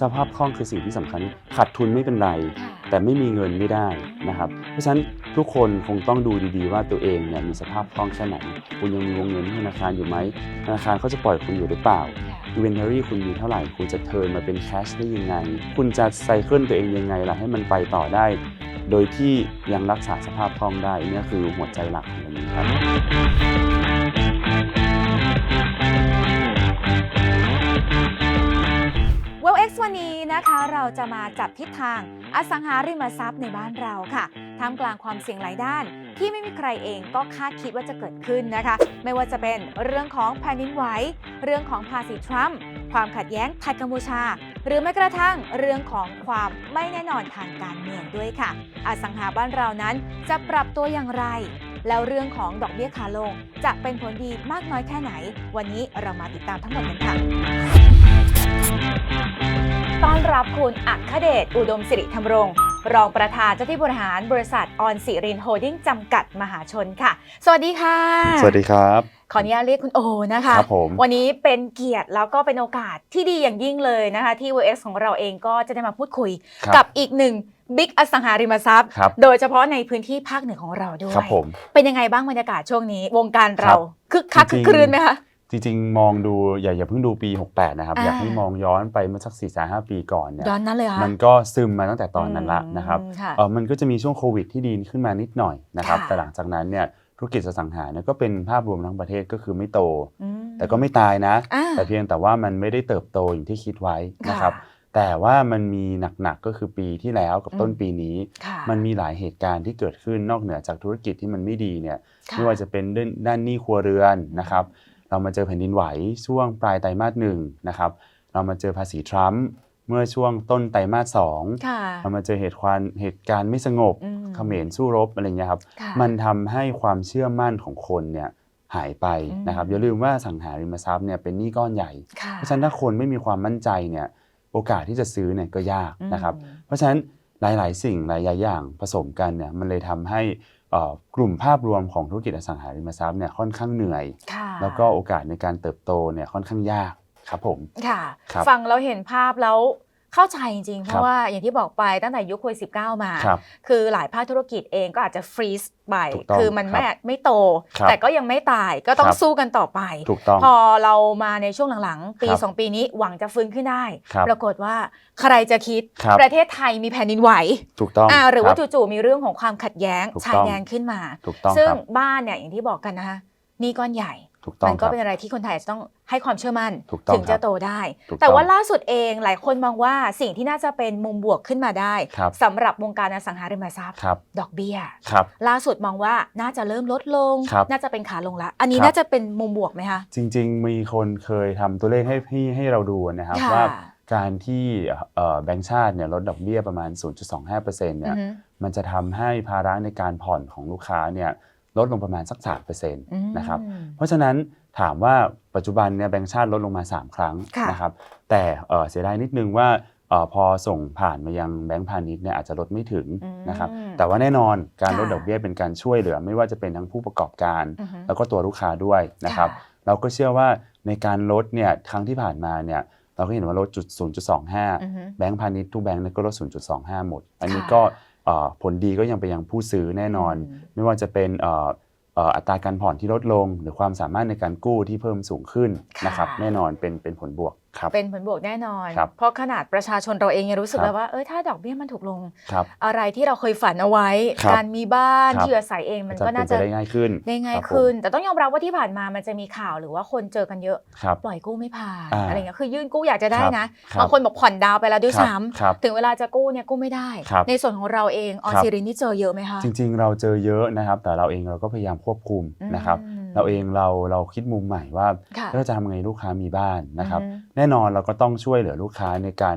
สภาพคล่องคือสิ่งที่สำคัญขาดทุนไม่เป็นไรค่ะแต่ไม่มีเงินไม่ได้นะครับ เพราะฉะนั้นทุกคนคงต้องดูดีๆ ว่าตัวเองเนี่ยมีสภาพคล่องแค่ไหน คุณยังมีวงเงินที่ธนาคารอยู่ไหมธนาคารเขาจะปล่อยคุณอยู่หรือเปล่าค่ะ inventory คุณมีเท่าไหร่ คุณจะเทิร์นมาเป็น cash ได้ยังไง คุณจะไซเคิลตัวเองยังไงล่ะให้มันไปต่อได้ โดยที่ยังรักษาสภาพคล่องได้เนี่ยคือหัวใจหลักของวันนี้ครับ วันนี้นะคะเราจะมาจับทิศทางอสังหาริมทรัพย์ในบ้านเราค่ะท่ามกลางความเสี่ยงหลายด้าน ที่ไม่มีใครเองก็คาดคิดว่าจะเกิดขึ้นนะคะ ไม่ว่าจะเป็นเรื่องของแผ่นดินไหวเรื่องของภาษีทรัมป์ความขัดแย้งไทยกัมพูชา หรือแม้กระทั่งเรื่องของความไม่แน่นอนทางการเมืองด้วยค่ะ อสังหาบ้านเรานั้นจะปรับตัวอย่างไร แล้วเรื่องของดอกเบี้ยขาลง จะเป็นผลดีมากน้อยแค่ไหน วันนี้เรามาติดตามทั้งหมดกันค่ะ ต้อนรับคุณอัคเดชอุดมสิริธรรมรงรองประธานเจ้าที่บริหารบริษัทออนสิรินโฮดดิ้งจำกัดมหาชนค่ะ สวัสดีค่ะ สวัสดีครับ ขออนุญาตเรียกคุณโอนะคะ ครับผม วันนี้เป็นเกียรติแล้วก็เป็นโอกาสที่ดีอย่างยิ่งเลยนะคะ ที่ VX ของเราเองก็จะได้มาพูดคุย ครับกับอีกหนึ่งบิ๊กอสังหาริมทรัพย์ ครับ โดยเฉพาะในพื้นที่ภาคเหนือของเราด้วย ครับผม เป็นยังไงบ้างบรรยากาศช่วงนี้ วงการเราครับคึกคักจริคึงกๆครื้นไหมคะ จริงๆ มองดูอย่าอย่าเพิ่งดูปี 68 นะครับอ่าอยากให้มองย้อนไปเมื่อสัก4ี่ห้าปีก่อนเนี่ยย้อนนั้นเลยเหรอคะมันก็ซึมมาตั้งแต่ตอนนั้นละนะครับอืมค่ะเออมันก็จะมีช่วงโควิดที่ดีขึ้นมานิดหน่อยนะครับค่ะแต่หลังจากนั้นเนี่ยธุรกิจอสังหาเนี่ยก็เป็นภาพรวมทั้งประเทศก็คือไม่โตอืมแต่ก็ไม่ตายนะอ่าแต่เพียงแต่ว่ามันไม่ได้เติบโตอย่างที่คิดไว้นะครับค่ะแต่ว่ามันมีหนักๆก็คือปีที่แล้วกับอืมต้นปีนี้ค่ะมันมีหลายเหตุการณ์ที่เกิดขึ้นนอกเหนือจากธุรกิจที่มันไม่ดีเนี่ยค่ไม่ว่าจะเป็นด้านด้านหนี้ครัวเรือนนะครับ เรามาเจอแผ่นดินไหวช่วงปลายไตรมาสหนึ่งนะครับ เรามาเจอภาษีทรัมป์เมื่อช่วงต้นไตรมาสสองค่ะเรามาเจอเหตุความเหตุการณ์ไม่สงบอืมเขมรสู้รบอะไรเงี้ยครับค่ะมันทำให้ความเชื่อมั่นของคนเนี่ยหายไปอืมนะครับอย่าลืมว่าสังหาริมทรัพย์เนี่ยเป็นหนี้ก้อนใหญ่ค่ะเพราะฉะนั้นถ้าคนไม่มีความมั่นใจเนี่ยโอกาสที่จะซื้อเนี่ยก็ยากนะครับอืมเพราะฉะนั้นหลาย ๆ สิ่งหลายๆอย่างผสมกันเนี่ยมันเลยทำให้เอ่อ กลุ่มภาพรวมของธุรกิจอสังหาริมทรัพย์เนี่ยค่อนข้างเหนื่อยค่ะแล้วก็โอกาสในการเติบโตเนี่ยค่อนข้างยากครับผมค่ะครับฟังแล้วเห็นภาพแล้ว เข้าใจจริงๆ เพครัราะบว่าอย่างที่บอกไปตั้งแต่ยุคโควิด19 มาครับคือหลายภาคธุรกิจเองก็อาจจะฟรีซไปถูกต้องคือมันไม่ครับไม่โตครับแต่ก็ยังไม่ตายก็ต้องครับสู้กันต่อไปถูกต้องพอเรามาในช่วงหลังๆ ปีครับ2ปีนี้หวังจะฟื้นขึ้นได้ครับปรากฏว่าใครจะคิดครับประเทศไทยมีแผ่นดินไหวถูกต้องอ่าหรือว่าคบจู่ๆมีเรื่องของความขัดแย้งถูกต้องชายแดนขึ้นมาถูกต้องซึ่งครับบ้านเนี่ยอย่างที่บอกกันนะคะหนี่ก้อนใหญ่ ถูกต้องมันคก็รับเป็นอะไรที่คนไทยจะต้องให้ความเชื่อมั่นถูกต้องถึงจะครับโตได้ถูกแต่ต้องว่าล่าสุดเองหลายคนมองว่าสิ่งที่น่าจะเป็นมุมบวกขึ้นมาได้ครับสำหรับวงการอสังหาริมทรัพย์ครับดอกเบี้ยครับล่าสุดมองว่าน่าจะเริ่มลดลงครับน่าจะเป็นขาลงละ อันนี้ครับน่าจะเป็นมุมบวกไหมคะจริง ๆ มีคนเคยทำตัวเลขให้ให้ให้เราดูนะครับค่ะว่าการที่เอ่อแบงก์ชาติเนี่ยลดดอกเบี้ยประมาณ 0.25%เนี่อืยอฮึมันจะทำให้ภาระในการผ่อนของลูกค้าเนี่ย ลดลงประมาณสัก3%อืมนะครับเพราะฉะนั้นถามว่าปัจจุบันเนี่ยแบงก์ชาติลดลงมา 3 ครั้งค่ะนะครับแต่เอ่อเสียดายนิดนึงว่าเอ่อพอส่งผ่านมายังแบงก์พาณิชย์เนี่ยอาจจะลดไม่ถึงอืมนะครับแต่ว่าแน่นอนการลดค่ะดอกเบี้ยเป็นการช่วยเหลือ ไม่ว่าจะเป็นทั้งผู้ประกอบการอือฮึแล้วก็ตัวลูกค้าด้วยนะครับเราก็เชื่อว่าในการลดเนี่ยครั้งที่ผ่านมาเนี่ยเราก็เห็นว่าลดจุดอือฮึ0.25 แบงก์พาณิชย์ทุกแบงก์เนี่ยก็ลด 0.25 หมด อันนี้ค่ะก็เอ่อ ผลดีก็ยังไปยังผู้ซื้อแน่นอนอืมไม่ว่าจะเป็นเอ่อเอ่ออัตราการผ่อนที่ลดลง หรือความสามารถในการกู้ที่เพิ่มสูงขึ้นค่ะนะครับแน่นอนเป็นเป็นผลบวก ครับเป็นผลบวกแน่นอน ครับเพราะขนาดประชาชนเราเองยังรู้สึกครับแล้วว่าเออถ้าดอกเบี้ยมันถูกลง ครับอะไรที่เราเคยฝันเอาไว้ ครับการมีบ้านครับ ที่อยู่อาศัยเองมันก็เป็น่าไปจะได้ง่ายขึ้น ได้ง่ายครับผมขึ้น แต่ต้องยอมรับว่าที่ผ่านมามันจะมีข่าวหรือว่าคนเจอกันเยอะ ครับ ปล่อยกู้ไม่ผ่านอ่า อะไรเงี้ยคือยื่นกู้อยากจะได้ครับนะครับบางคนบอกผ่อนดาวน์ไปแล้วด้วยครับซ้ครับำถึงเวลาจะกู้เนี่ยกู้ไม่ได้ ครับในส่วนของเราเองออนครับซีรินนี่เจอเยอะไหมคะ จริงๆ เราเจอเยอะนะครับ แต่เราเองเราก็พยายามควบคุมนะครับ อืม เราเองเราเราคิดมุมใหม่ว่าค่ะเราจะทำไงลูกค้ามีบ้านนะครับอือฮึแน่นอนเราก็ต้องช่วยเหลือลูกค้าในการ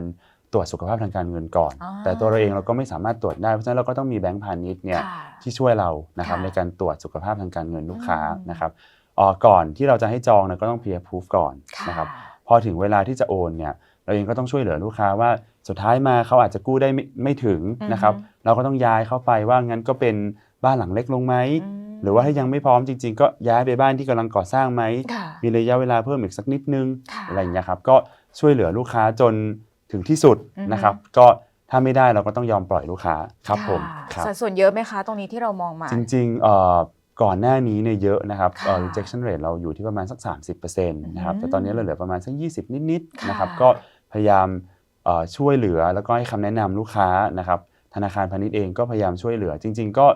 ตรวจสุขภาพทางการเงินก่อนอ่าแต่ตัวเราเองเราก็ไม่สามารถตรวจได้เพราะฉะนั้นเราก็ต้องมีแบงก์พาณิชย์เนี่ยค่ะที่ช่วยเรานะครับค่ะในการตรวจสุขภาพทางการเงินลูกค้าอืมนะครับเอ่อก่อนที่เราจะให้จองเนี่ยก็ต้อง peer proof ก่อนค่ะนะครับพอถึงเวลาที่จะโอนเนี่ยเราเองก็ต้องช่วยเหลือลูกค้าว่าสุดท้ายมาเขาอาจจะกู้ได้ไม่ไม่ถึงนะครับอือฮึเราก็ต้องย้ายเข้าไปว่างั้นก็เป็นบ้านหลังเล็กลงไหมอืม หรือว่าถ้ายังไม่พร้อมจริง ๆ ก็ย้ายไปบ้านที่กำลังก่อสร้างไหมค่ะมีระยะเวลาเพิ่มอีกสักนิดนึงค่ะอะไรอย่างเงี้ยครับ ก็ช่วยเหลือลูกค้าจนถึงที่สุดอือฮึนะครับ ก็ถ้าไม่ได้เราก็ต้องยอมปล่อยลูกค้าครับผมะครับสัดส่วนเยอะไหมคะ ตรงนี้ที่เรามองมา จริงๆเอ่อก่อนหน้านี้เนี่ยเยอะนะครับเอ่อค่ะ rejection rate เราอยู่ที่ประมาณสัก 30%นะครับอืมแต่ตอนนี้เราเหลือประมาณสัก 20 นิดๆนะครับค่ะก็พยายามเอ่อช่วยเหลือแล้วก็ให้คำแนะนำลูกค้านะครับธนาคารพาณิชย์เองก็พยายามช่วยเหลือ จริง ๆ ก็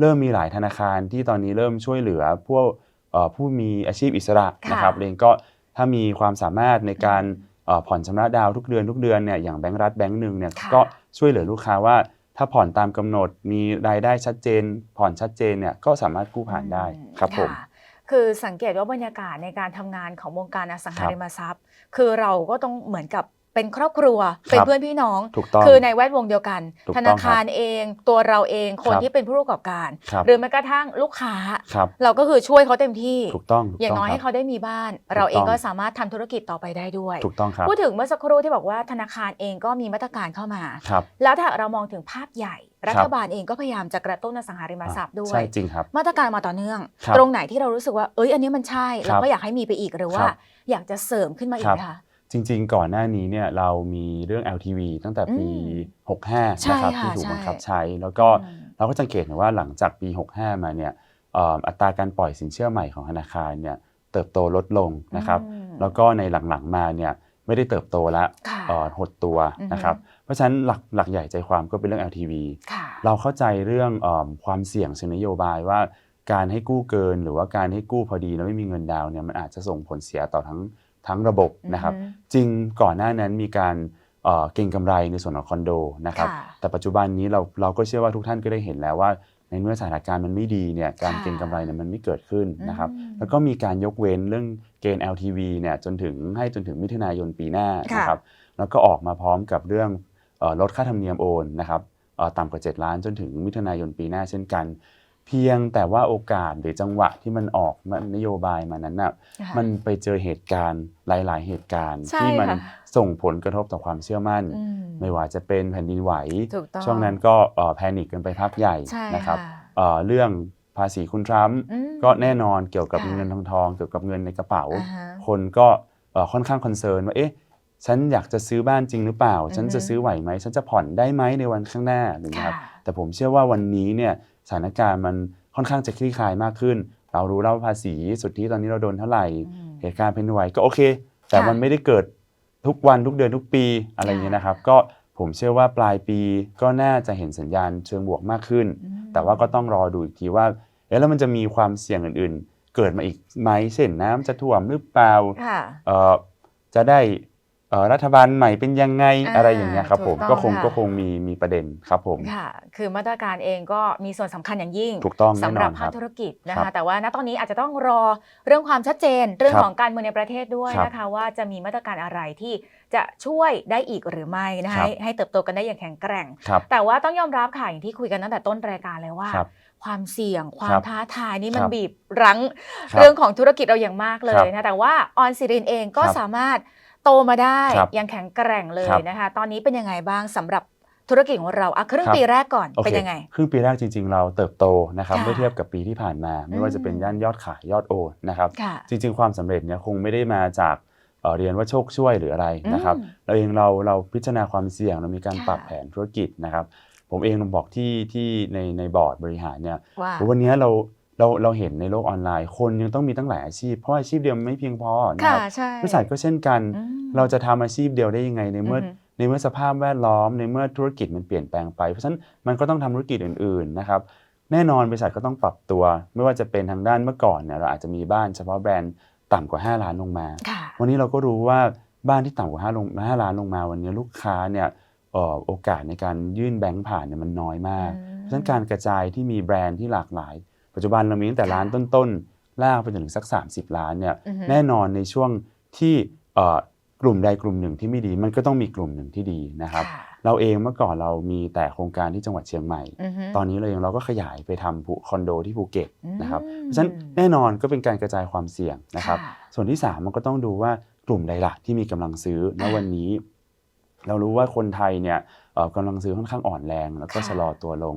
เริ่มมีหลายธนาคารที่ตอนนี้เริ่มช่วยเหลือพวกเอ่อผู้มีอาชีพอิสระค่ะนะครับเองก็ถ้ามีความสามารถในการเอ่อผ่อนชำระดาวทุกเดือนทุกเดือนเนี่ยอย่างแบงก์รัฐแบงก์หนึ่งเนี่ยค่ะก็ช่วยเหลือลูกค้าว่าถ้าผ่อนตามกำหนดมีรายได้ชัดเจน ผ่อนชัดเจนเนี่ยก็สามารถกู้ผ่านได้อืมครับผมะคือสังเกตว่าบรรยากาศในการทำงานของวงการอสังหาครับริมทรัพย์ คือเราก็ต้องเหมือนกับ เป็นครอบครัว เป็นเพื่อนพี่น้อง ถูกต้องคือในแวดวงเดียวกันถูกธต้นาองครับคารเองตัวเราเองคนครับที่เป็นผู้ประกอบการครับหรือแม้กระทั่งลูกค้าครับเราก็คือช่วยเขาเต็มที่ถูกต้องถูกอย่างต้น้อยคให้รับเขาได้มีบ้าน เราเองก็สามารถทำธุรกิจต่อไปได้ด้วยถูกต้องครับพูดถึงเมื่อสักครู่ที่บอกว่าธนาคารเองก็มีมาตรการเข้ามาครับแล้วถ้าเรามองถึงภาพใหญ่รัครัฐบบาลเองก็พยายามจะกระตุ้นอสังหาริมทรัพย์ด้วใช่ยจริงครับ มาตรการมาต่อเนื่องครับตรงไหนที่เรารู้สึกว่า เอ้ย อันนี้มันใช่ครับเราก็อยากให้มีไปอีกหรือว่าครับอยากจะเสริมขึ้นมาอีกครับไหมคะ จริงๆ ก่อนหน้านี้เนี่ยเรามีเรื่อง LTV ตั้งแต่ปีอืม65ใช่นะครับค่ะที่ถูกใช่บังคับใช้ แล้วก็อืมเราก็สังเกตเห็นว่าหลังจากปี 65 มาเนี่ยเอ่ออัตราการปล่อยสินเชื่อใหม่ของธนาคารเนี่ยเติบโตลดลงนะครับอืมแล้วก็ในหลังๆมาเนี่ยไม่ได้เติบโตแล้วค่ะเอ่อหดตัวอือฮึนะครับเพราะฉะนั้นหลักหลักใหญ่ใจความก็เป็นเรื่อง LTV ค่ะเราเข้าใจเรื่องเอมความเสี่ยงเชิงนโยบายว่าการให้กู้เกิน หรือว่าการให้กู้พอดีแล้วไม่มีเงินดาวน์เนี่ยมันอาจจะส่งผลเสียต่อทั้ง ทั้งระบบนะครับอือฮึจริงก่อนหน้านั้นมีการเอ่อเก็งกำไรในส่วนของคอนโดนะครับค่ะแต่ปัจจุบันนี้เราเราก็เชื่อว่าทุกท่านก็ได้เห็นแล้วว่า ในเมื่อสถานการณ์มันไม่ดีเนี่ยการค่ะเก็งกำไรเนี่ยมันไม่เกิดขึ้นนะครับอืมแล้วก็มีการยกเว้นเรื่องเกณฑ์ LTV เนี่ยจนถึงให้จนถึงมิถุนายนปีหน้าค่ะนะครับแล้วก็ออกมาพร้อมกับเรื่องเอ่อลดค่าธรรมเนียมโอนนะครับเอ่อต่ำกว่า 7 ล้านจนถึงมิถุนายนปีหน้าเช่นกัน เพียงแต่ว่าโอกาสหรือจังหวะที่มันออกมานโยบายมานั้นน่ะค่ะมันไปเจอเหตุการณ์หลาย ๆ เหตุการณ์ ใช่ที่มันค่ะ ส่งผลกระทบต่อความเชื่อมั่น อืมไม่ว่าจะเป็นแผ่นดินไหว ถูกต้องช่วงนั้นก็แพนิคกันไปพักใหญ่ใช่นะครับค่ะเอ่อเรื่องภาษีคุณทรัมป์อืม ก็แน่นอนเกี่ยวกับค่ะ เงินทองทองเกี่ยวกับเงินในกระเป๋า อ่าฮะ คนก็เอ่อค่อนข้างคอนเซิร์นว่าเอ๊ะฉันอยากจะซื้อบ้านจริงหรือเปล่า ฉันอือฮึ จะซื้อไหวไหม ฉันจะผ่อนได้ไหมในวันข้างหน้าหรือนะครับ ค่ะ แต่ผมเชื่อว่าวันนี้เนี่ย สถานการณ์มันค่อนข้างจะคลี่คลายมากขึ้น เรารู้แล้วว่าภาษีสุทธิตอนนี้เราโดนเท่าไหร่อืมเหตุการณ์แผ่นดินไหวก็โอเค แต่ค่ะมันไม่ได้เกิดทุกวันทุกเดือนทุกปีอะไรอย่างเงี้ยนะครับ ก็ผมเชื่อว่าปลายปีก็น่าจะเห็นสัญญาณเชิงบวกมากขึ้นอืมแต่ว่าก็ต้องรอดูอีกทีว่าเอ๊ะแล้วมันจะมีความเสี่ยงอื่น ๆ เกิดมาอีกไหมเช่นน้ำจะท่วมหรือเปล่าค่ะเอ่อจะได้เอ่อ รัฐบาลใหม่เป็นยังไงอ่าอะไรอย่างเงี้ยครับผมถูกต้องก็คงค่ะ ก็คงมีมีประเด็นครับผมค่ะ คือมาตรการเองก็มีส่วนสำคัญอย่างยิ่งถูกต้องแน่สำนหรัอบนคภารัคบธุรกิจนะครัคะ บแต่ว่าณตอนนี้อาจจะต้องรอเรื่องความชัดเจน เรื่องครับของการเมืองในประเทศด้วยครับนะคะ ว่าจะมีมาตรการอะไรที่จะช่วยได้อีกหรือไม่นะครัคะบ ให้ให้เติบโตกันได้อย่างแข็งแกร่ง ครับ แต่ว่าต้องยอมรับค่ะอย่างที่คุยกันตั้งแต่ต้นรายการเลยว่า ครับความเสี่ยง ควาครัมบท้าทายนี่มันครับบีบรั้ง ครับเรื่องของธุรกิจเราอย่างมากเลครัยบนะแต่ว่าออนซิรินเองก็ครับสามารถ โตมาได้ครับอย่างแข็งแกร่งเลยครับ นะคะ ตอนนี้เป็นยังไงบ้างสำหรับธุรกิจของเราอะครึ่งครับปีแรกก่อนโอเป็นเคยังไง ครึ่งปีแรกจริง ๆ เราเติบโตนะครับค่ะเมื่อเทียบกับปีที่ผ่านมา ไม่ว่าจะเป็นอืมย่านยอดขายยอดโอนนะครับ ค่ะ จริง ๆ ความสำเร็จเนี่ยคงไม่ได้มาจากเอ่อเรียนว่าโชคช่วยหรืออะไรนะครับ อืมเราเองเราเราพิจารณาความเสี่ยงเรามีการค่ะ ปรับแผนธุรกิจนะครับ ผมเองบอกที่ที่ในในบอร์ดบริหารเนี่ยว่า วันนี้เรา เราเราเห็นในโลกออนไลน์ คนยังต้องมีตั้งหลายอาชีพ เพราะอาชีพเดียวมันไม่เพียงพอนะค่ะครับใช่บริษัทก็เช่นกันอืมเราจะทำอาชีพเดียวได้ยังไงในเมื่อออฮึในเมื่อสภาพแวดล้อมในเมื่อธุรกิจมันเปลี่ยนแปลงไป เพราะฉะนั้นมันก็ต้องทำธุรกิจอื่นๆนะครับแน่นอนบริษัทก็ต้องปรับตัว ไม่ว่าจะเป็นทางด้านเมื่อก่อนเนี่ยเราอาจจะมีบ้านเฉพาะแบรนด์ต่ำกว่า 5 ล้านลงมาค่ะวันนี้เราก็รู้ว่าบ้านที่ต่ำกว่า5ลง5ล้านลงมา วันนี้ลูกค้าเนี่ยเอ่อโอกาสในการยื่นแบงค์ผ่านเนี่ยมันน้อยมากอืมเพราะฉะนั้นการกระจายที่มีแบรนด์ที่หลากหลาย ปัจจุบันเรามีตั้งแต่ค่ะร้านต้นๆลากไปจนถึงสัก 30 ล้านเนี่ยอือฮึแน่นอนในช่วงที่เอ่อกลุ่มใดกลุ่มหนึ่งที่ไม่ดี มันก็ต้องมีกลุ่มหนึ่งที่ดีนะครับค่ะเราเองเมื่อก่อนเรามีแต่โครงการที่จังหวัดเชียงใหม่อือฮึตอนนี้เราเองเราก็ขยายไปทำภูคอนโดที่ภูเก็ตนะครับอืมเพราะฉะนั้นแน่นอนก็เป็นการกระจายความเสี่ยงนะครับค่ะส่วนที่ 3 มันก็ต้องดูว่ากลุ่มใดล่ะที่มีกำลังซื้อณอ่าวันนี้ เรารู้ว่าคนไทยเนี่ยเอ่อกำลังซื้อค่อนข้างอ่อนแรง แล้วก็ค่ะชะลอตัวลง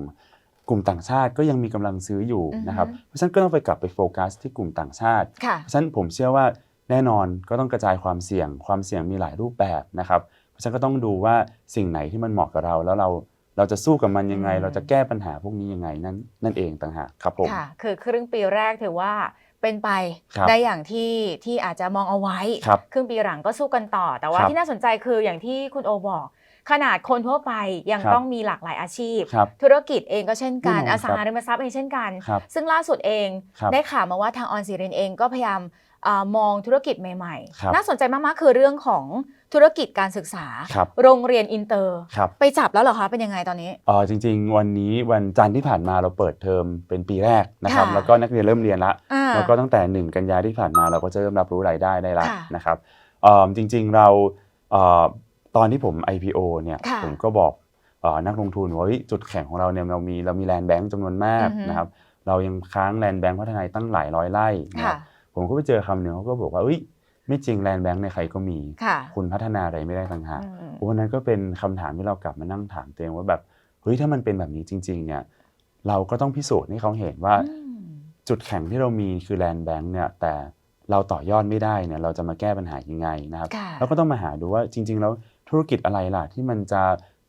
กลุ่มต่างชาติก็ยังมีกำลังซื้ออยู่อือฮึนะครับเพราะฉะนั้นก็ต้องไปกลับไปโฟกัสที่กลุ่มต่างชาติค่ะเพราะฉะนั้นผมเชื่อว่าแน่นอนก็ต้องกระจายความเสี่ยง ความเสี่ยงมีหลายรูปแบบนะครับ เพราะฉะนั้นก็ต้องดูว่าสิ่งไหนที่มันเหมาะกับเราแล้วเราเราจะสู้กับมันยังไงอืมเราจะแก้ปัญหาพวกนี้ยังไงนั่นนั่นเองต่างหากครับผมค่ะคือครึ่งปีแรกถือว่าเป็นไปครับได้อย่างที่ที่อาจจะมองเอาไว้ครับครึ่งปีหลังก็สู้กันต่อแต่ว่าครับที่น่าสนใจคืออย่างที่คุณโอบอก ขนาดคนทั่วไปยังครับต้องมีหลากหลายอาชีพ ครับธุรกิจเองก็เช่นกัน แน่นอนอสังหาริมทรัพย์เองเช่นกัน ครับซึ่งล่าสุดเองครับได้ข่าวมาว่าทางออนซีเรนเองก็พยายามอามองธุรกิจใหม่ครับ ๆ น่าสนใจมากๆคือเรื่องของธุรกิจการศึกษา ครับโรงเรียนอินเตอร์ ครับไปจับแล้วเหรอคะ เป็นยังไงตอนนี้ เออจริง ๆ วันนี้วันจันทร์ที่ผ่านมาเราเปิดเทอมเป็นปีแรกนะครับ ค่ะ แล้วก็นักเรียนเริ่มเรียนละ อ่า แล้วก็ตั้งแต่ 1 กันยาที่ผ่านมาเราก็จะเริ่มรับรู้รายได้ได้ละค่ะนะครับเอ่อจริงๆเราเอ่อ ตอนที่ผม IPO เนี่ยค่ะผมก็บอกเอ่อนักลงทุนว่าเฮ้ยจุดแข็งของเราเนี่ยเรามีเรามีแลนด์แบงก์จำนวนมากอือฮึ นะครับเรายังค้างแลนด์แบงก์พัฒนาตั้งหลายร้อยไร่นะคค่ะ รับผมก็ไปเจอคำหนึ่งเขาก็บอกว่าเอ้ยไม่จริงแลนด์แบงก์ในยใครก็มี ค่ะคุณพัฒนาอะไรไม่ได้ต่างหาก อืม วันนั้นก็เป็นคำถามที่เรากลับมานั่งถามตัวเองว่าแบบเฮ้ยถ้ามันเป็นแบบนี้จริง ๆ เนี่ย เราก็ต้องพิสูจน์ให้เขาเห็นว่า อืม จุดแข็งที่เรามีคือแลนด์แบงค์เนี่ยแต่เราต่อยอดไม่ได้เนี่ยเราจะมาแก้ปัญหายังไงนะครับค่ะ เราก็ต้องมาหาดูว่าจริง ๆ แล้ว ธุรกิจอะไรล่ะที่มันจะ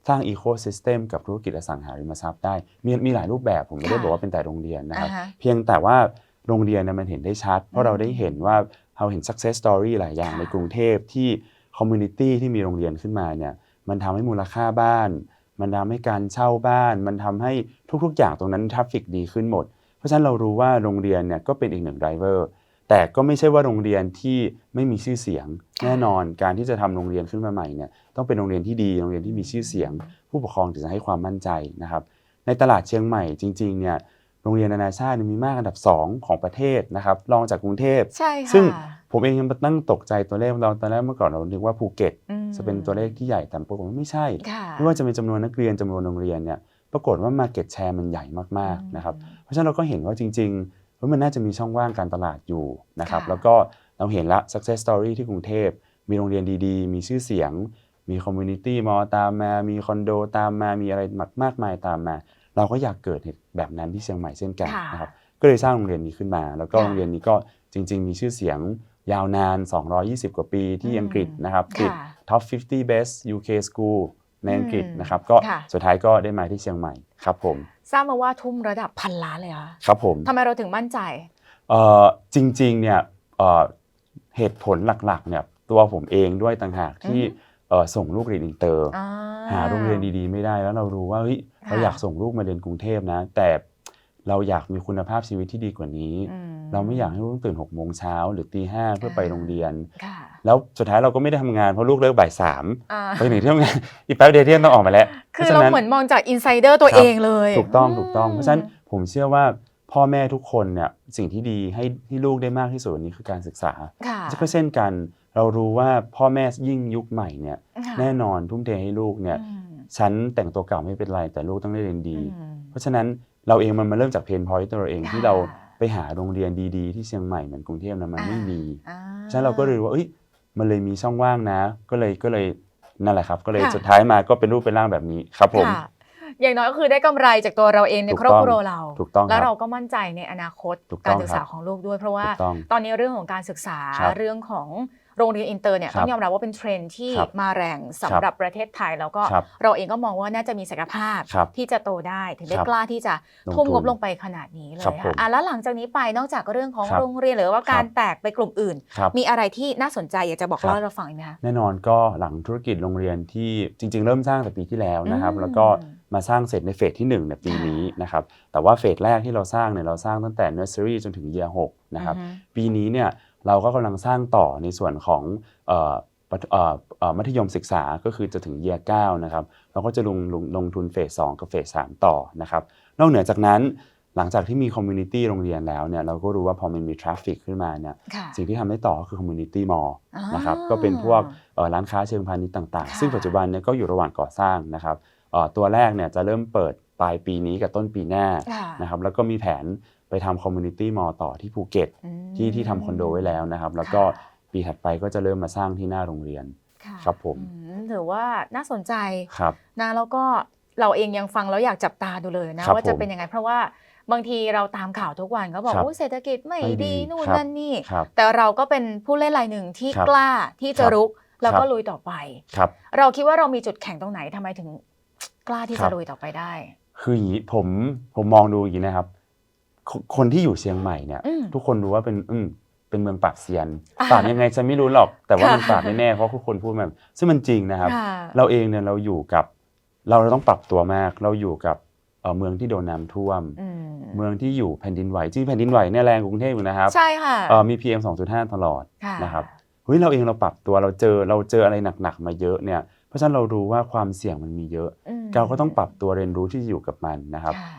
สร้างอีโค y ิสเต็มกับธุรกิจอสังหาริมทรัพย์ได้ มีมีหลายรูปแบบผมไม่ได้ค่ะบอกว่าเป็นแต่โรงเรียนนะครับอ่าฮะเพียงแต่ว่าโรงเรียนเนี่ยมันเห็นได้ชัด เพอืราะมเราได้เห็นว่าเราเห็น success story หลายอย่างค่ะในกรุงเทพที่คอมมูนิตี้ที่มีโรงเรียนขึ้นมาเนี่ยมันทำให้มูลค่าบ้าน มันทำให้การเช่าบ้าน มันทำให้ทุกๆ อย่างตรงนั้นทราฟฟิกดีขึ้นหมด เพราะฉะนั้นเรารู้ว่าโรงเรียนเนี่ยก็เป็นอีกหนึ่งไดรเวอร์ แต่ก็ไม่ใช่ว่าโรงเรียนที่ไม่มีชื่อเสียงค่ะแน่นอนการที่จะทำโรงเรียนขึ้นมาใหม่เนี่ยต้องเป็นโรงเรียนที่ดีโรงเรียนที่มีชื่อเสียง ผู้ปกครองถึงจะให้ความมั่นใจนะครับ ในตลาดเชียงใหม่จริงๆเนี่ยโรงเรียนนานาชาติมีมากอันดับ 2 ของประเทศนะครับรองจากกรุงเทพใช่ค่ะซึ่งผมเองยังตั้งตกใจตัวเลขเราตอนแรกเมื่อก่อนเราคิดว่าภูเก็ตอืมจะเป็นตัวเลขที่ใหญ่แต่ปรากฏว่าไม่ใช่ค่ะไม่ว่าจะเป็นจำนวนนักเรียนจำนวนโรงเรียนเนี่ยปรากฏว่า Market Share มันใหญ่มากๆนะครับเพราะฉะนั้นเราก็เห็นว่าจริง ๆ ว่ามันน่าจะมีช่องว่างการตลาดอยู่นะครับค่ะแล้วก็เราเห็นละ success story ที่กรุงเทพ มีโรงเรียนดีๆ มีชื่อเสียง มี community มอตามมา มีคอนโดตามมา มีอะไรมากมายตามมา เราก็อยากเกิดเหตุแบบนั้นที่เชียงใหม่เช่นกันค่ะนะครับ ก็เลยสร้างโรงเรียนนี้ขึ้นมา แล้วก็ค่ะโรงเรียนนี้ก็จริง ๆ มีชื่อเสียงยาวนาน 220 กว่าปีที่อืมอังกฤษนะครับติดค่ะ top 50 best UK school ในอังกฤษอืมนะครับก็ค่ะสุดท้ายก็ได้มาที่เชียงใหม่ครับผมทราบมาว่าทุ่มระดับพันล้านเลยเหรอคะครับผมทำไมเราถึงมั่นใจเอ่อจริงๆเนี่ยเอ่อเหตุผลหลักๆเนี่ยตัวผมเองด้วยต่างหากที่อือฮึเอ่อส่งลูกเรียนอินเตอร์อ่หาโรงเรียนดีๆ ไม่ได้แล้วเรารู้ว่าเฮ้ยค่ะเราอยากส่งลูกมาเรียนกรุงเทพนะ แต่ เราอยากมีคุณภาพชีวิตที่ดีกว่านี้อืเราไม่อยากให้ลูกตื่น6กโมงเช้าหรือตีห้าเพื่อไปโรงเรียนค่ะแล้วสุดท้ายเราก็ไม่ได้ทำงานเพราะลูกเลิกบ่ายสามอ่าไปถึงที่ทำงานอีกแป๊บเดียวเที่ยงต้องออกมาแล้ว คือพะฉะเรานั้นเหมือนมองจากอินไซเดอร์ตัวครับเองเลย ถูกต้องถูกต้อง เพราะฉะนั้นผมเชื่อว่าพ่อแม่ทุกคนเนี่ยสิ่งที่ดีให้ที่ลูกได้มากที่สุดวันนี้คือการศึกษาค่ะก็เช่นกันเรารู้ว่าพ่อแม่ยิ่งยุคใหม่เนี่ยค่ะแน่นอนทุ่มเทให้ลูกเนี่ยอืมฉันแต่งตัวเก่าไม่เป็นไรแต่ลูกต้องได้เรียนดีอืมเพราะฉะนั้น เราเองมันมาเริ่มจากเพนพอยต์ตัวเราเองค่ะที่เราไปหาโรงเรียนดีๆ ที่เชียงใหม่เหมือนกรุงเทพนะมันไม่มีอ่าเพราะฉะนั้นเราก็เลยรู้ว่าเอ้ยมันเลยมีช่องว่างนะ ก็เลยก็เลยนั่นแหละครับ ก็เลยค่ะสุดท้ายมาก็เป็นรูปเป็นร่างแบบนี้ครับผมค่ะ อย่างน้อยก็คือได้กำไรจากตัวเราเองในถูกครอบต้องครัวเราถูกต้องแล้วครับเราก็มั่นใจในอนาคตถูกต้การองศึกษาครับของลูกด้วย เพราะว่าถูกต้องตอนนี้เรื่องของการศึกษาครับเรื่องของโรงเรียนอินเตอร์เนี่ยครับต้องยอมรับว่าเป็นเทรนด์ที่ครับมาแรงสำหรับประเทศไทย แล้วก็ครับเราเองก็มองว่าน่าจะมีศักยภาพครับที่จะโตได้ถึงได้ครับกล้าที่จะลงทุ่มทุนงบลงไปขนาดนี้เลยครับผค่ะมอะแล้วหลังจากนี้ไปนอกจากเรื่องของครับโรงเรียนหรือว่าการครับแตกไปกลุ่มอื่นครับมีอะไรที่น่าสนใจอยากจะบอกครับเล่าให้เราฟังอีกไหมคะแน่นอนก็หลังธุรกิจโรงเรียนที่จริง ๆ เริ่มสร้างแต่ปีที่แล้วนะครับอืมแล้วก็ มาสร้างเสร็จในเฟสที่1ในปีนี้นะครับแต่ว่าเฟสแรกที่เราสร้างเนี่ยเราสร้างตั้งแต่ nursery จนถึง year 6นะครับอือฮึปีนี้เนี่ยเราก็กำลังสร้างต่อในส่วนของเอ่อปฐเอ่อเอ่อมัธยมศึกษาก็คือจะถึง year 9นะครับเราก็จะลงลงลงทุนเฟส2กับเฟส3ต่อนะครับนอกเหนือจากนั้นหลังจากที่มีคอมมูนิตี้โรงเรียนแล้วเนี่ยเราก็รู้ว่าพอมันมีทราฟฟิกขึ้นมาเนี่ยค่ะสิ่งที่ทำได้ต่อก็คือคอมมูนิตี้มอลอ่านะครับก็เป็นพวกเอ่อร้านค้าเชิงพาณิชย์ต่างค่ะๆซึ่งปัจจุบันเนี่ยก็อยู่ระหว่างก่อสร้างนะครับเอ่อ ตัวแรกเนี่ยจะเริ่มเปิดปลายปีนี้กับต้นปีหน้าค่ะนะครับแล้วก็มีแผนไปทำคอมมูนิตี้มอลต่อที่ภูเก็ตอืมที่ที่ทำคอนโดไว้แล้วนะครับ แล้วก็ค่ะปีถัดไปก็จะเริ่มมาสร้างที่หน้าโรงเรียนค่ะครับผมอืมถือว่าน่าสนใจครับนะแล้วก็เราเองยังฟังแล้วอยากจับตาดูเลยนะครับว่าจะผมเป็นยังไงเพราะว่าบางทีเราตามข่าวทุกวันก็บอกครับว่าเศรษฐกิจไม่ไม่ดีดีนู่นครับนั่นนี่ครับแต่เราก็เป็นผู้เล่นรายหนึ่งที่ครับกล้าที่จะครับรุกแล้วครัก็บลุยต่อไปครับเราคิดว่าเรามีจุดแข็งตรงไหนทำไมถึง กล้าที่ครัจะบ ลุยต่อไปได้ คืออย่างนี้ผมผมมองดูอย่างนี้นะครับคคนที่อยู่เชียงใหม่เนี่ย อืม ทุกคนรู้ว่าเป็นอืมเป็นเมืองปราบเซียนอ่าปราบยังไงฉันไม่รู้หรอก แต่ว่าค่ะ มันปราบแน่ๆเพราะทุกคนพูดแบบซึ่งมันจริงนะครับ ค่ะ เราเองเนี่ยเราอยู่กับเราต้องปรับตัวมาก เราอยู่กับเอ่อเมืองที่โดนน้ำท่วม อืมเมืองที่อยู่แผ่นดินไหวที่แผ่นดินไหวเนี่ยแรงกว่ากรุงเทพอยู่นะครับใช่ค่ะเอ่อมี PM 2.5 ตลอด ค่ะ นะครับ เฮ้ยเราเองเราปรับตัวเราเจอเราเจออะไรหนักๆมาเยอะเนี่ย เพราะฉะนั้นเรารู้ว่าความเสี่ยงมันมีเยอะอืมเราก็ต้องปรับตัวเรียนรู้ที่จะอยู่กับมันนะครับค่ะ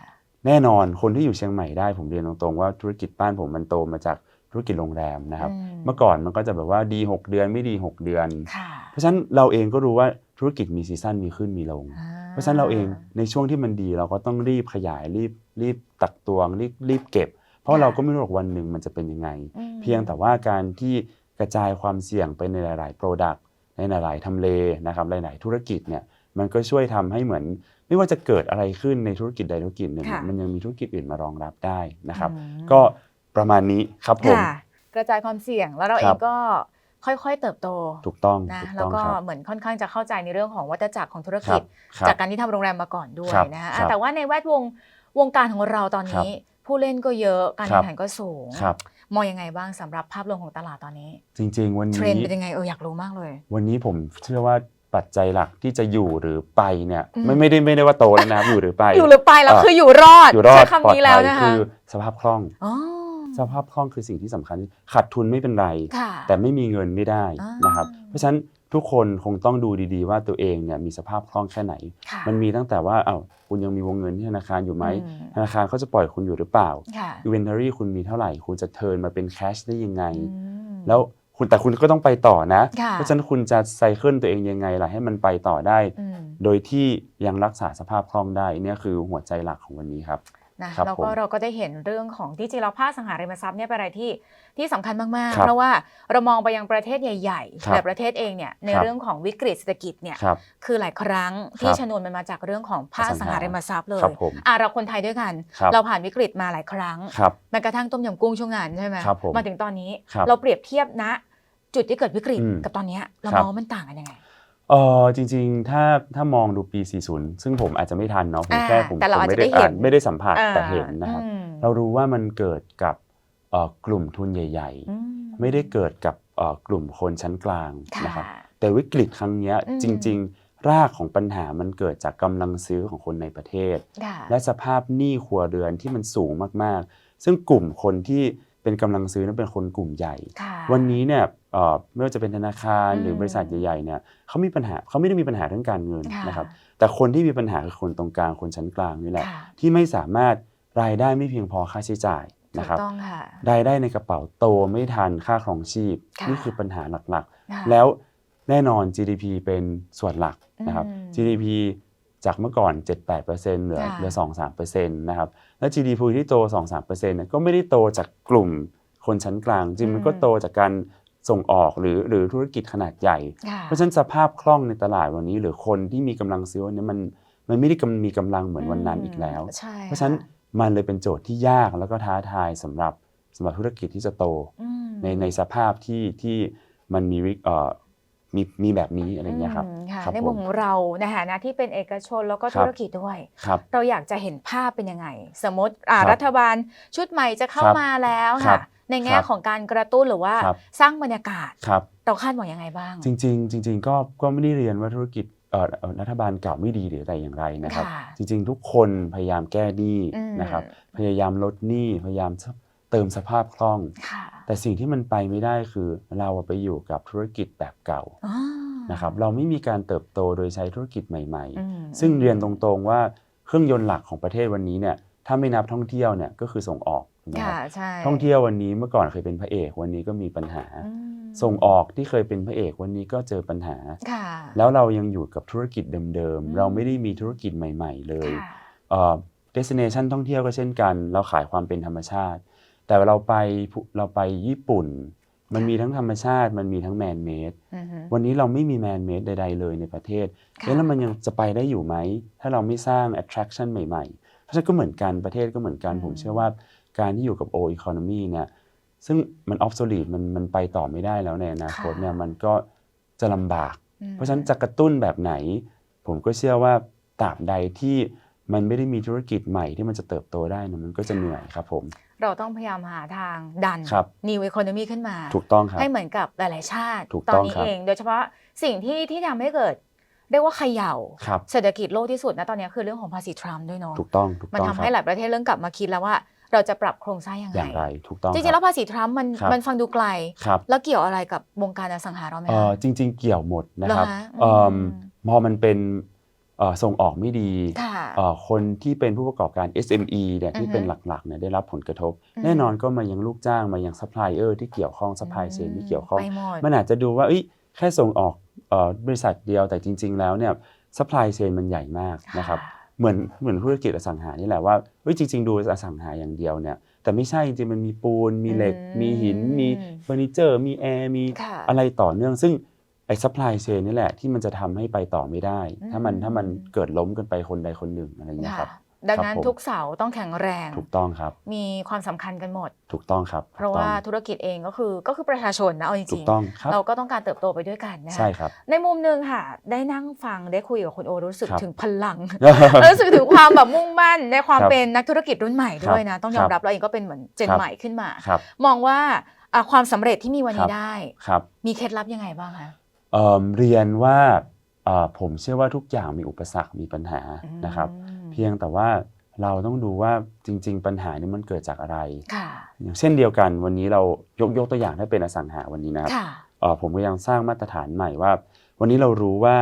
แน่นอนคนที่อยู่เชียงใหม่ได้ผมเรียนตรงๆว่าธุรกิจบ้านผมมันโตมาจากธุรกิจโรงแรมนะครับอืมเมื่อก่อนมันก็จะแบบว่าดี 6 เดือนไม่ดี 6 เดือนค่ะเพราะฉะนั้นเราเองก็รู้ว่าธุรกิจมีซีซั่นมีขึ้นมีลงอ่เพราะฉะนั้นเราเองในช่วงที่มันดีเราก็ต้องรีบขยายรีบรีบตักตวงรีบรีบเก็บ เพราะเราก็ไม่รู้หรอกวันหนึ่งมันจะเป็นยังไงอืมเพียงแต่ว่าการที่กระจายความเสี่ยงไปในหลายๆ Product ในหลายๆทำเลนะครับหลาย ๆ ธุรกิจเนี่ยมันก็ช่วยทำให้เหมือน ไม่ว่าจะเกิดอะไรขึ้นในธุรกิจใดธุรกิจหนึ่งค่ะมันยังมีธุรกิจอื่นมารองรับได้นะครับอืมก็ประมาณนี้ครับผมค่ะกระจายความเสี่ยงแล้วเราคเอรังบก็ค่อยๆ เติบโต ถูกต้องนะถูกแล้วต้องก็ครับเหมือนค่อนข้างจะเข้าใจในเรื่องของวัฏจักรของธุรครักิจบครับจากการที่ทำโรงแรมมาก่อนด้วยครับนะฮะครับแต่ว่าในแวดวงวงการของเราตอนนี้ ผู้เล่นก็เยอะการครัแข่บงขันก็สูงครับ มองยังไงบ้างสำหรับภาพรวมของตลาดตอนนี้ จริง ๆ วันเทรนนี้ด์เป็นยังไงเอออยากรู้มากเลย วันนี้ผมเชื่อว่าปัจจัยหลักที่จะอยู่หรือไปเนี่ยอืมไม่ไม่ได้ไม่ได้ว่าโตแล้วนะครับอยู่หรือไป อยู่หรือไปแล้วเอ่อคืออยู่รอดอยู่รอใช้ดปลอคำดนี้แล้วภัยนะคะคือสภาพคล่องอ๋อสภาพคล่องคือสิ่งที่สำคัญขาดทุนไม่เป็นไรค่ะแต่ไม่มีเงินไม่ได้อ่านนะครับ เพราะฉะนั้น ทุกคนคงต้องดูดีๆ ว่าตัวเองเนี่ยมีสภาพคล่องแค่ไหนค่ะมันมีตั้งแต่ว่าเอ้าคุณยังมีวงเงินที่ธนาคารอยู่ไหมอืมธนาคารเขาจะปล่อยคุณอยู่หรือเปล่าค่ะ inventory คุณมีเท่าไหร่ คุณจะเทิร์นมาเป็นแคชได้ยังไงอืมแล้วคุณแต่คุณก็ต้องไปต่อนะค่ะเพราะฉะนั้นคุณจะไซเคิลตัวเองยังไงล่ะให้มันไปต่อได้อืมโดยที่ยังรักษาสภาพคล่องได้เนี่ยคือหัวใจหลักของวันนี้ครับ นะครับแล้วก็ผมเราก็ได้เห็นเรื่องของที่จริงแล้วภาคสังหาริมทรัพย์เนี่ยเป็นอะไรที่ที่สำคัญมากครัๆบเพราะว่าเรามองไปยังประเทศใหญ่ครัๆบแต่ประเทศเองเนี่ยในครับเรื่องของวิกฤตเศรษฐกิจเนี่ยครับคือหลายครั้งคที่รับชนวนมันมาจากเรื่องของภาคอสัสังงหาหาริมทรัพย์เลยครับผมอะเราคนไทยด้วยกันครับเราผ่านวิกฤตมาหลายครั้งครับแม้กระทั่งต้มยำกุ้งช่วงงานใช่ไหมครับผมมาถึงตอนนี้ครับเราเปรียบเทียบณจุดที่เกิดวิกฤตอืมกับตอนเนี้ยเราครัมบองว่ามันต่างกันยังไง เออจริงๆ ถ้าถ้ามองดูปี 40 ซึ่งผมอาจจะไม่ทันเนาะผมอ่าแค่ผมแต่เราผมอาจไม่จะได้ได้เห็อ่านนไม่ได้สัมผัสแต่เห็นอ่านะครับ อืม เรารู้ว่ามันเกิดกับเอ่อกลุ่มทุนใหญ่ อืๆ ไม่ได้เกิดกับเอ่อกลุ่มคนชั้นกลางค่ะ นะครับ แต่วิกฤตครั้งเนี้ยอืม จริง ๆ รากของปัญหามันเกิดจากกำลังซื้อของคนในประเทศ ค่ะและสภาพหนี้ครัวเรือนที่มันสูงมากๆ ซึ่งกลุ่มคนที่ เป็นกำลังซื้อนั้นเป็นคนกลุ่มใหญ่ค่ะวันนี้เนี่ยเอ่อไม่ว่าจะเป็นธนาคารอืมหรือบริษัทใหญ่ๆเนี่ยเขามีปัญหาเขาไม่ได้มีปัญหาเรื่องการเงินค่ะนะครับ แต่คนที่มีปัญหาคือคนตรงกลางคนชั้นกลางนี่แหละค่ะที่ไม่สามารถรายได้ไม่เพียงพอค่าใช้จ่ายถูนะกครับต้องค่ะรายได้ในกระเป๋าโตไม่ทันค่าครองชีพค่ะนี่คือปัญหาหลักค่ะๆแล้วแน่นอน GDP เป็นส่วนหลักนะครับอืม GDP จากเมื่อก่อน 7-8%เหลือค่ะเหลือ2-3%นะครับและ GDP ที่โต 2-3%เนี่ยก็ไม่ได้โตจากกลุ่มคนชั้นกลาง จริงมันก็โตจากการส่งออกหรือหรือธุรกิจขนาดใหญ่ค่ะเพราะฉะนั้นสภาพคล่องในตลาดวันนี้ หรือคนที่มีกำลังซื้อวันนี้มันมันไม่ได้กำมีกำลังเหมือนวันนั้นอีกแล้วใช่เพราะฉะนั้นค่มันเลยเป็นโจทย์ที่ยากแล้วก็ท้าทายสำหรับสำหรับธุรกิจที่จะโตอืมในในสภาพที่ที่มันมีวิกเอ่อ มีมีแบบนี้อะไรอย่างเงี้ยครับอืมค่ะครับในผมุมของเราในฐานะที่เป็นเอกชนแล้วก็ครับธุรกิจด้วยครับเราอยากจะเห็นภาพเป็นยังไง สมมติอ่าครับรัฐบาลชุดใหม่จะเข้าครับมาแล้วครัค่ะบในแง่ครับของการกระตุ้นหรือว่าครับสร้างบรรยากาศครับเราคาดหวังยังไงบ้าง จริง ๆ จริง ๆ ก็ก็ไม่ได้เรียนว่าธุรกิจเอ่อเอ่อรัฐบาลเก่าไม่ดีหรือแต่อย่างไรนะครับค่ะจริง ๆ ทุกคนพยายามแก้หนี้อืมนะครับ พยายามลดหนี้พยายามเติมสภาพคล่องค่ะ แต่สิ่งที่มันไปไม่ได้คือเราอะไปอยู่กับธุรกิจแบบเก่าอ่านะครับเราไม่มีการเติบโตโดยใช้ธุรกิจใหม่อืมๆซึ่งเรียนตรงๆว่าเครื่องยนต์หลักของประเทศวันนี้เนี่ยถ้าไม่นับท่องเที่ยวเนี่ยก็คือส่งออกถูกไหมคค่ะรับใช่ท่องเที่ยววันนี้เมื่อก่อนเคยเป็นพระเอกวันนี้ก็มีปัญหาอืมส่งออกที่เคยเป็นพระเอกวันนี้ก็เจอปัญหาค่ะแล้วเรายังอยู่กับธุรกิจเดิมอืมๆเราไม่ได้มีธุรกิจใหม่ ๆ เลยค่ะเอ่อ destination ท่องเที่ยวก็เช่นกัน เราขายความเป็นธรรมชาติ แต่เราไปภูเราไปญี่ปุ่น มันมีทั้งธรรมชาติมันมีทั้งแมนเมดอือฮึวันนี้เราไม่มีแมนเมดใดๆเลยในประเทศค่ะเอ๊ะแล้วมันยังจะไปได้อยู่ไหม ถ้าเราไม่สร้าง attraction ใหม่ๆ เพราะฉะนั้นก็เหมือนกันประเทศก็เหมือนกัน ผมเชื่อว่าการที่อยู่กับ o economy เนี่ยซึ่งมัน obsolete มันมันไปต่อไม่ได้แล้วในอนาคตเนี่ยมันก็จะลำบากอืมเพราะฉะนั้นจะกระตุ้นแบบไหน ผมก็เชื่อว่าตราบใดที่ มันไม่ได้มีธุรกิจใหม่ที่มันจะเติบโตได้นะมันก็จะเหนื่อยครับผม เราต้องพยายามหาทางดัน ครับ New Economy ขึ้นมา ถูกต้องครับ ให้เหมือนกับหลาย ๆ ชาติถูกตอต้นองนี้ครับ เอง โดยเฉพาะสิ่งที่ที่ทำให้เกิด เรียกว่าเขย่า ครับ เศรษฐกิจโลกที่สุดนะตอนนี้คือเรื่องของภาษีทรัมป์ด้วยเนาะถูกต้องถูกมันต้องทำครัให้บหลายประเทศเริ่มกลับมาคิดแล้วว่า เราจะปรับโครงสร้างยังอไง ย่างไรถูกต้องจริงคๆบแล้วภาษีทรัมป์มันครับ มันฟังดูไกล ครับแล้วเกี่ยวอะไรกับวงการอสังหาเราไหมเอ่คะ อจริง ๆ เกี่ยวหมดนะครับเหรอฮะเอิ่มอืมพอมันเป็นเอ่อ ส่งออกไม่ดีค่ะเอ่อคนที่เป็นผู้ประกอบการ SME เนี่ยที่อือฮึเป็นหลักๆเนี่ยได้รับผลกระทบอืมแน่นอนก็มายังลูกจ้างมายังซัพพลายเออร์ที่เกี่ยวข้องซัพพลายเชนที่เกี่ยวข้องไปหมดมันอาจจะดูว่าเอ้ยแค่ส่งออกเอ่อบริษัทเดียวแต่จริง ๆ แล้วเนี่ยซัพพลายเชนมันใหญ่มากนะครับเหมือนเหมือนธุรกิจอสังหานี่แหละว่าเฮ้ยจริง ๆ ดูอสังหาอย่างเดียวเนี่ยแต่ไม่ใช่จริงๆมันมีปูน มีเหล็กอืมมีหิน มีเฟอร์นิเจอร์ มีแอร์มีค่ะอะไรต่อเนื่องซึ่ง ไอ้ซัพพลายเชนนี่แหละที่มันจะทำให้ไปต่อไม่ได้อืมถ้ามันถ้ามันเกิดล้มกันไปคนใดคนหนึ่งอะไรอย่างเงี้ยคค่ะรับดังนั้นครับผมทุกเสาต้องแข็งแรงถูกต้องครับ มีความสำคัญกันหมด ถูกต้องครับ เพราะถูกว่าต้องธุรกิจเองก็คือก็คือประชาชนนะเอาจถูริกงต้องครับๆเราก็ต้องการเติบโตไปด้วยกันนะคะใช่ครับ ในมุมหนึ่งค่ะ ได้นั่งฟังได้คุยกับคุณโอรู้สึกครับถึงพลัง รู้สึกถึงความแบบมุ่งมั่นในความครับเป็นนักธุรกิจรุ่นใหม่ด้วยนะ ต้องยอคมรับรับเราเองก็เป็นเหมือนเจนครับใหม่ขึ้นมาครับมองว่าอะความสำเร็จที่มีวันครันี้บได้ครับมีเคล็ดลับยังไงบ้างคะ เอิ่มเรียนว่าเอ่อผมเชื่อว่าทุกอย่างมีอุปสรรคมีปัญหานะครับอืมเพียงแต่ว่าเราต้องดูว่าจริง ๆ ปัญหานี้มันเกิดจากอะไรค่ะอย่างเช่นเดียวกันวันนี้เรายกยกตัวอย่างถ้าเป็นอสังหาวันนี้นะครับค่ะเอ่อผมก็ยังสร้างมาตรฐานใหม่ว่า วันนี้เรารู้ว่า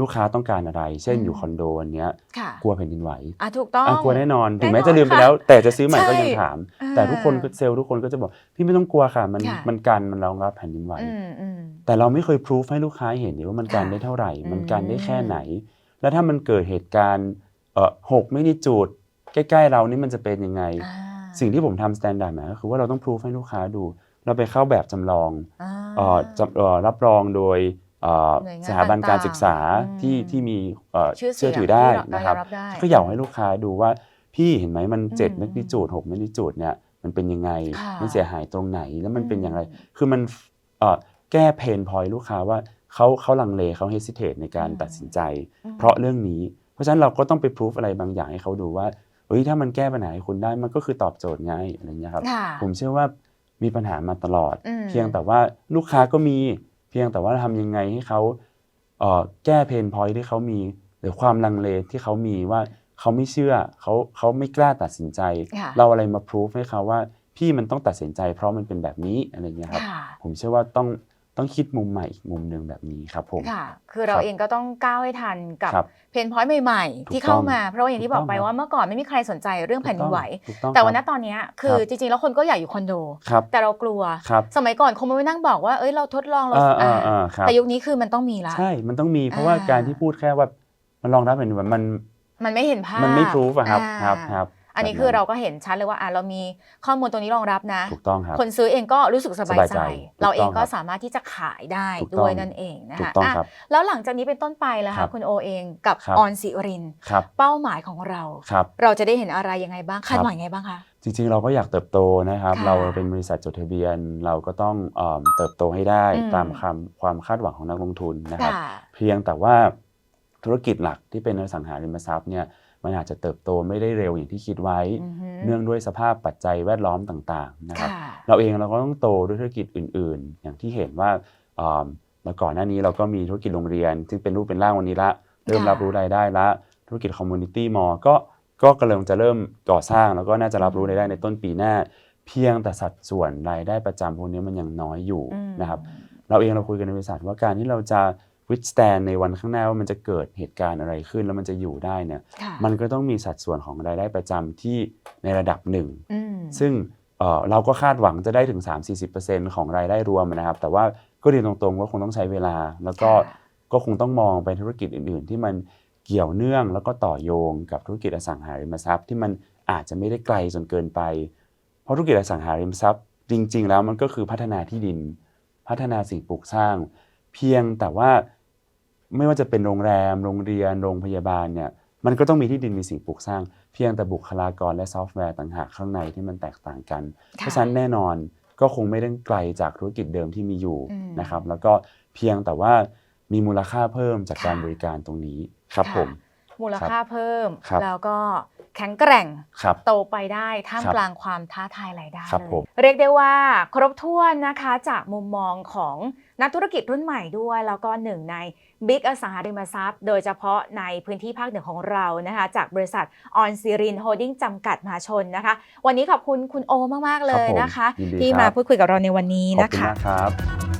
ลูกค้าต้องการอะไร เช่นอืมอยู่คอนโดวันเนี้ยค่ะกลัวแผ่นดินไหวอะถูกต้อง อะกลัวแน่นอน ถึงแม้แน่นอนจะลืมไปค่ะแล้ว แต่จะซื้อใหม่ก็ใช่ยังถามอ่าแต่ทุกคนเซลล์ทุกคนก็จะบอกพี่ไม่ต้องกลัวค่ะมันค่ะ มันกันมันรองรับแผ่นดินไหว อืมอืม แต่เราไม่เคยพิสูจให้ลูกค้าเห็นนี่ว่ามันกันค่ะได้เท่าไหร่ อืม มันกันได้แค่ไหน แล้วถ้ามันเกิดเหตุการณ์เอ่อหกไม่นิจูดใกล้ๆเรานี่มันจะเป็นยังไง อ่าสิ่งที่ผมทำสแตนดาร์ดมาก็คือว่าเราต้องพิสูจให้ลูกค้าดู เราไปเข้าแบบจำลองอ่า เอ่อจำเอ่อรับรองโดย เอ่อหน่วยงานสถาบันการต่างๆศึกษาที่อืมที่มีเอ่อชื่อเสีเชื่ยองถือได้ที่เรานะครับยอมรับได้ก็อยากให้ลูกค้าดูว่าพี่เห็นไหมมันเจ็ดอืมแมกนิจูดหกแมกนิจูดเนี่ยมันเป็นยังไงค่ะมันเสียหายตรงไหนแล้วมันเป็นอย่างไรอืมคือมันเอ่อแก้เพนพอยลูกค้าว่าเขาเขาลังเลเขาเฮสิเทตในการอืมตัดสินใจอืมเพราะเรื่องนี้ เพราะฉะนั้นเราก็ต้องไปพิสูจอะไรบางอย่างให้เขาดูว่าเฮ้ยถ้ามันแก้ปัญหาให้คุณได้มันก็คือตอบโจทย์ไงอะไรเงี้ยครับค่ะผมเชื่อว่ามีปัญหามาตลอดอืมเพียงแต่ว่าลูกค้าก็มีเพียงแต่ว่าทำยังไงให้เขาเอ่อแก้เพนพอยที่เขามีหรือความลังเลที่เขามีว่าเขาไม่เชื่อเขาเขาไม่กล้าตัดสินใจค่ะเราอะไรมาพิสูจให้เขาว่าพี่มันต้องตัดสินใจ เพราะมันเป็นแบบนี้อะไรเงี้ยครับค่ะผมเชื่อว่าต้อง ต้องคิดมุมใหม่อีกมุมหนึ่งแบบนี้ครับผมค่ะ คือเราครับเองก็ต้องก้าวให้ทันกับครับเพนพอยต์ใหม่ถูกๆที่เข้าต้องมาเพราะว่าอย่างที่บอกไปถูกต้องว่าเมื่อก่อนไม่มีใครสนใจเรื่องแผ่นดินไหวถูกต้องแต่วันคนี้รับตอนเนี้ยคือครับจริงๆ แล้วคนก็อยากอยู่คอนโดครับแต่เรากลัวครับสมัยก่อนคงไม่นั่งบอกว่าเอ้ยเราทดลองเราอ่าอ่าอ่าอ่าครับแต่ยุคนี้คือมันต้องมีละใช่ มันต้องมีเพราะว่าอ่าการที่พูดแค่ว่ามันรองรับเป็นแบบมันมันไม่เห็นภาพมันไม่พรูฟอะครับอ่าครับครับ อันนี้แบบคือเราก็เห็นชัดเลยว่าอะเรามีข้อมูลตรงนี้รองรับนะถูกต้องครับคนซื้อเองก็รู้สึกสบายสบายใจใจ เราเองถูกต้องก็ครับสามารถที่จะขายได้ถูกต้องด้วยนั่นเองนะถูคะกต้องอะครับแล้วหลังจากนี้เป็นต้นไปแล้วครัค่ะบคุณโอเองกับครับออนสิรินครับเป้าหมายของเราครับเราจะได้เห็นอะไรยังไงบ้างคาดครับหวังยังไงบ้างคะจริงๆ เราก็อยากเติบโตนะครับค่ะเราเป็นบริษัทจดทะเบียน เราก็ต้องเอิ่มเติบโตให้ได้อืมตามคำความคาดหวังของนักลงทุนนะครับค่ะเพียงแต่ว่าธุรกิจหลักที่เป็นอสังหาริมทรัพย์เนี่ย มันอาจจะเติบโตไม่ได้เร็วอย่างที่คิดไว้อือฮึเนื่องด้วยสภาพปัจจัยแวดล้อมต่างๆนะครับค่ะเราเองเราก็ต้องโตด้วยธุรกิจอื่น ๆ อย่างที่เห็นว่าเอิ่มเมื่อก่อนหน้านี้เราก็มีธุรกิจโรงเรียน ซึ่งเป็นรูปเป็นร่างวันนี้ละเริ่มค่ะรับรู้รายได้ละธุรกิจคอมมูนิตี้มอลก็ก็กำลังจะเริ่มก่อสร้างแล้วก็น่าจะรับรู้รายได้ในต้นปีหน้า เพียงแต่สัดส่วนรายได้ประจำพวกนี้มันยังน้อยอยู่อืมนะครับเราเองเราคุยกันในบริษัทว่าการที่เราจะ withstand ในวันข้างหน้าว่ามันจะเกิดเหตุการณ์อะไรขึ้น แล้วมันจะอยู่ได้เนี่ยค่ะมันก็ต้องมีสัดส่วนของรายได้ประจำที่ในระดับหนึ่งอืมซึ่งเอ่อเราก็คาดหวังจะได้ถึง 3-40%ของรายได้รวมนะครับ แต่ว่าก็เรียนตรงๆว่าคงต้องใช้เวลา แล้วก็ค่ะก็คงต้องมองไปธุรกิจอื่น ๆ ที่มันเกี่ยวเนื่องแล้วก็ต่อโยงกับธุรกิจอสังหาริมทรัพย์ ที่มันอาจจะไม่ได้ไกลจนเกินไป เพราะธุรกิจอสังหาริมทรัพย์ จริง ๆ แล้วมันก็คือพัฒนาที่ดิน พัฒนาสิ่งปลูกสร้าง เพียงแต่ว่า ไม่ว่าจะเป็นโรงแรม โรงเรียน โรงพยาบาลเนี่ยมันก็ต้องมีที่ดินมีสิ่งปลูกสร้าง เพียงแต่บุคลากรและซอฟต์แวร์ต่างหากข้างในที่มันแตกต่างกัน เพราะฉะนั้นแน่นอนก็คงไม่ได้ไกลจากธุรกิจเดิมที่มีอยู่อืมนะครับ แล้วก็เพียงแต่ว่ามีมูลค่าเพิ่มจากการค่ะบริการตรงนี้ครับค่ะผม มูลค่าเพิ่ม ครับแล้วก็แข็งแกร่งครับ โตไปได้ท่ามครับกลางความท้าทายหลายด้านครับเลผยมเรียกได้ว่าครบถ้วนนะคะจากมุมมองของนักธุรกิจรุ่นใหม่ด้วย แล้วก็หนึ่งในบิ๊กอสังหาริมทรัพย์ โดยเฉพาะในพื้นที่ภาคเหนือของเรานะคะ จากบริษัทออนซีรินโฮดดิ้งจำกัดมหาชนนะคะ วันนี้ขอบคุณคุณโอมาก ๆ เลยนะคะ ครับผมยินดีที่ครับมาพูดคุยกับเราในวันนี้ขอบนะคุณคะ มากครับ